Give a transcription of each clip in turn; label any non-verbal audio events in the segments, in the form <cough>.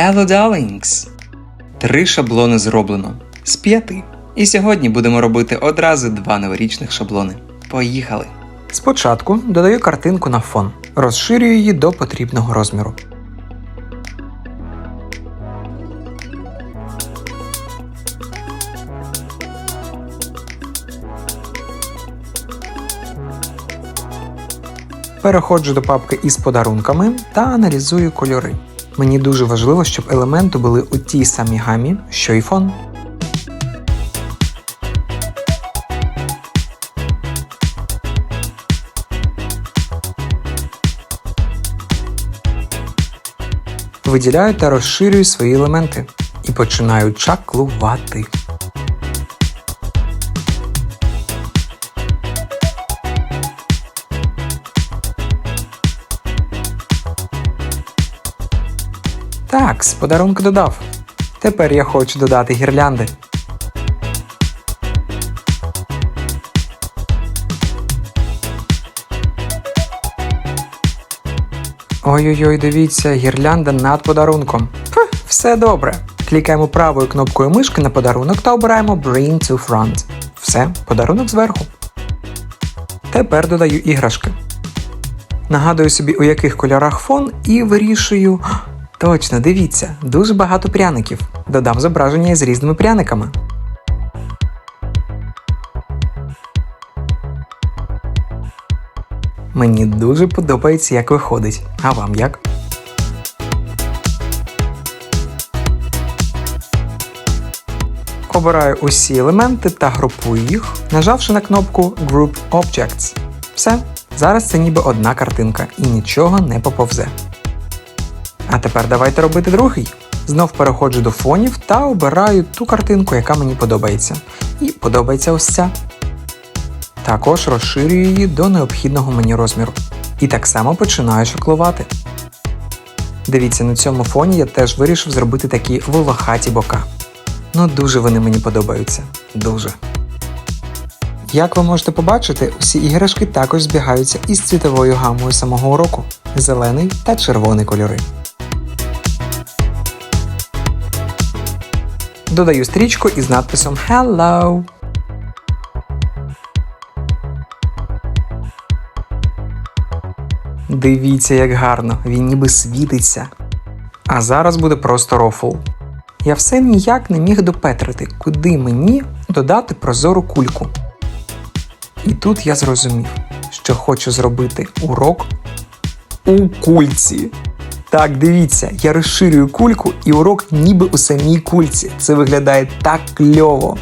Hello, darlings! Три шаблони зроблено з п'яти. І сьогодні будемо робити одразу два новорічних шаблони. Поїхали! Спочатку додаю картинку на фон, розширюю її до потрібного розміру. Переходжу до папки із подарунками та аналізую кольори. Мені дуже важливо, щоб елементи були у тій самій гамі, що й фон. Виділяю та розширюю свої елементи і починаю чаклувати. Так, з подарунку додав. Тепер я хочу додати гірлянди. Ой-ой-ой, дивіться, гірлянда над подарунком. Фух, все добре. Клікаємо правою кнопкою мишки на подарунок та обираємо Bring to Front. Все, подарунок зверху. Тепер додаю іграшки. Нагадую собі, у яких кольорах фон, і вирішую. «Ах, Точно, дивіться, дуже багато пряників. Додам зображення із різними пряниками. Мені дуже подобається, як виходить. А вам як? Обираю усі елементи та групую їх, нажавши на кнопку Group Objects. Все, зараз це ніби одна картинка і нічого не поповзе. А тепер давайте робити другий. Знов переходжу до фонів та обираю ту картинку, яка мені подобається. І подобається ось ця. Також розширюю її до необхідного мені розміру. І так само починаю шоклувати. Дивіться, на цьому фоні я теж вирішив зробити такі волохаті бока. Ну дуже вони мені подобаються. Дуже. Як ви можете побачити, усі іграшки також збігаються із цвітовою гамою самого уроку зелений та червоний кольори. Додаю стрічку із надписом Hello. Дивіться, як гарно, він ніби світиться. А зараз буде просто рофл. Я все ніяк не міг допетрити, куди мені додати прозору кульку. І тут я зрозумів, що хочу зробити урок у кульці. Так, дивіться, я розширюю кульку і урок ніби у самій кульці. Це виглядає так кльово.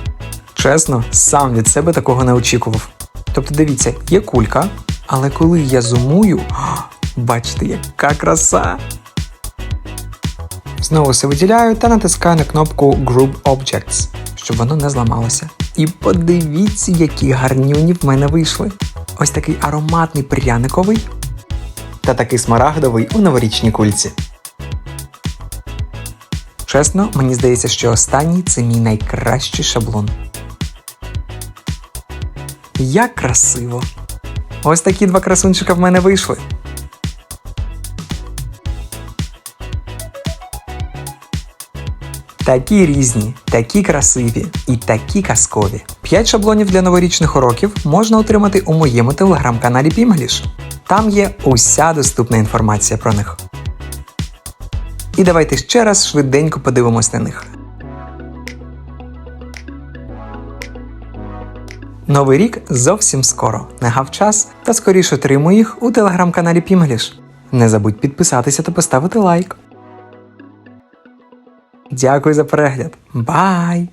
Чесно, сам від себе такого не очікував. Тобто, дивіться, є кулька, але коли я зумую, <gasps> бачите, яка краса! Знову все виділяю та натискаю на кнопку Group Objects, щоб воно не зламалося. І подивіться, які гарнюні в мене вийшли. Ось такий ароматний пряниковий та такий смарагдовий у новорічній кульці. Чесно, мені здається, що останній це мій найкращий шаблон. Як красиво! Ось такі два красунчика в мене вийшли. Такі різні, такі красиві і такі казкові. 5 шаблонів для новорічних уроків можна отримати у моєму телеграм-каналі Pimglish. Там є уся доступна інформація про них. І давайте ще раз швиденько подивимось на них. Новий рік зовсім скоро. Не гав час та скоріше отримуй їх у телеграм-каналі Pimglish. Не забудь підписатися та поставити лайк. Дякую за перегляд. Бай!